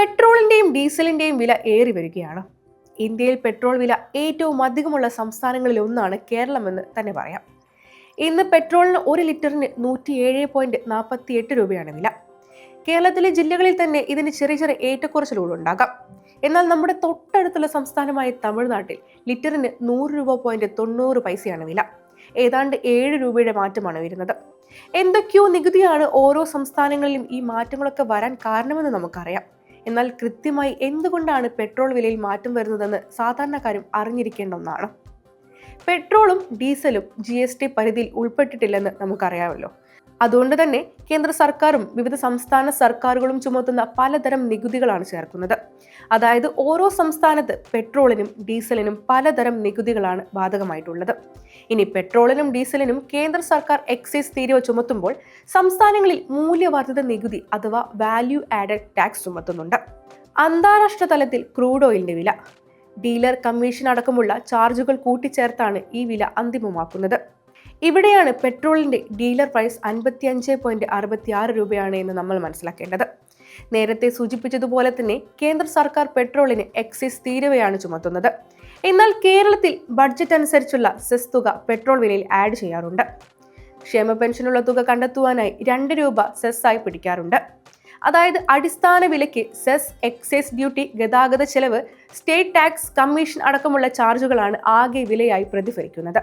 പെട്രോളിന്റെയും ഡീസലിന്റെയും വില ഏറി വരികയാണ്. ഇന്ത്യയിൽ പെട്രോൾ വില ഏറ്റവും അധികമുള്ള സംസ്ഥാനങ്ങളിൽ ഒന്നാണ് കേരളമെന്ന് തന്നെ പറയാം. ഇന്ന് പെട്രോളിന് ഒരു ലിറ്ററിന് നൂറ്റി ഏഴ് പോയിന്റ് നാൽപ്പത്തി എട്ട് രൂപയാണ് വില. കേരളത്തിലെ ജില്ലകളിൽ തന്നെ ഇതിന് ചെറിയ ചെറിയ ഏറ്റക്കുറച്ചിലുകൾ ഉണ്ടാകാം. എന്നാൽ നമ്മുടെ തൊട്ടടുത്തുള്ള സംസ്ഥാനമായ തമിഴ്നാട്ടിൽ ലിറ്ററിന് നൂറ് രൂപ പോയിന്റ് തൊണ്ണൂറ് പൈസയാണ് വില. ഏതാണ്ട് ഏഴ് രൂപയുടെ മാറ്റമാണ് വരുന്നത്. എന്തൊക്കെയോ നികുതിയാണ് ഓരോ സംസ്ഥാനങ്ങളിലും ഈ മാറ്റങ്ങളൊക്കെ വരാൻ കാരണമെന്ന് നമുക്കറിയാം. എന്നാൽ കൃത്യമായി എന്തുകൊണ്ടാണ് പെട്രോൾ വിലയിൽ മാറ്റം വരുന്നതെന്ന് സാധാരണക്കാരും അറിഞ്ഞിരിക്കേണ്ട ഒന്നാണ്. പെട്രോളും ഡീസലും ജി എസ് ടി പരിധിയിൽ ഉൾപ്പെട്ടിട്ടില്ലെന്ന് നമുക്കറിയാമല്ലോ. അതുകൊണ്ട് തന്നെ കേന്ദ്ര സർക്കാരും വിവിധ സംസ്ഥാന സർക്കാരുകളും ചുമത്തുന്ന പലതരം നികുതികളാണ് ചേർക്കുന്നത്. അതായത് ഓരോ സംസ്ഥാനത്ത് പെട്രോളിനും ഡീസലിനും പലതരം നികുതികളാണ് ബാധകമായിട്ടുള്ളത്. ഇനി പെട്രോളിനും ഡീസലിനും കേന്ദ്ര സർക്കാർ എക്സൈസ് തീരുവ ചുമത്തുമ്പോൾ സംസ്ഥാനങ്ങളിൽ മൂല്യവർദ്ധിത നികുതി അഥവാ വാല്യൂ ആഡഡ് ടാക്സ് ചുമത്തുന്നുണ്ട്. അന്താരാഷ്ട്ര തലത്തിൽ ക്രൂഡ് ഓയിലിന്റെ വില. ഡീലർ കമ്മീഷൻ അടക്കമുള്ള ചാർജുകൾ കൂട്ടിച്ചേർത്താണ് ഈ വില അന്തിമമാക്കുന്നത്. ഇവിടെയാണ് പെട്രോളിന്റെ ഡീലർ പ്രൈസ് അൻപത്തി അഞ്ച് പോയിന്റ് അറുപത്തി ആറ് രൂപയാണ് എന്ന് നമ്മൾ മനസ്സിലാക്കേണ്ടത്. നേരത്തെ സൂചിപ്പിച്ചതുപോലെ തന്നെ കേന്ദ്ര സർക്കാർ പെട്രോളിന് എക്സൈസ് തീരുവയാണ് ചുമത്തുന്നത്. എന്നാൽ കേരളത്തിൽ ബഡ്ജറ്റ് അനുസരിച്ചുള്ള സെസ് തുക പെട്രോൾ വിലയിൽ ആഡ് ചെയ്യാറുണ്ട്. ക്ഷേമ പെൻഷനുള്ള തുക കണ്ടെത്തുവാനായി രണ്ട് രൂപ സെസ്സായി പിടിക്കാറുണ്ട്. അതായത് അടിസ്ഥാന വിലയ്ക്ക് സെസ് എക്സൈസ് ഡ്യൂട്ടി ഗതാഗത ചെലവ് സ്റ്റേറ്റ് ടാക്സ് കമ്മീഷൻ അടക്കമുള്ള ചാർജുകളാണ് ആകെ വിലയായി പ്രതിഫലിക്കുന്നത്.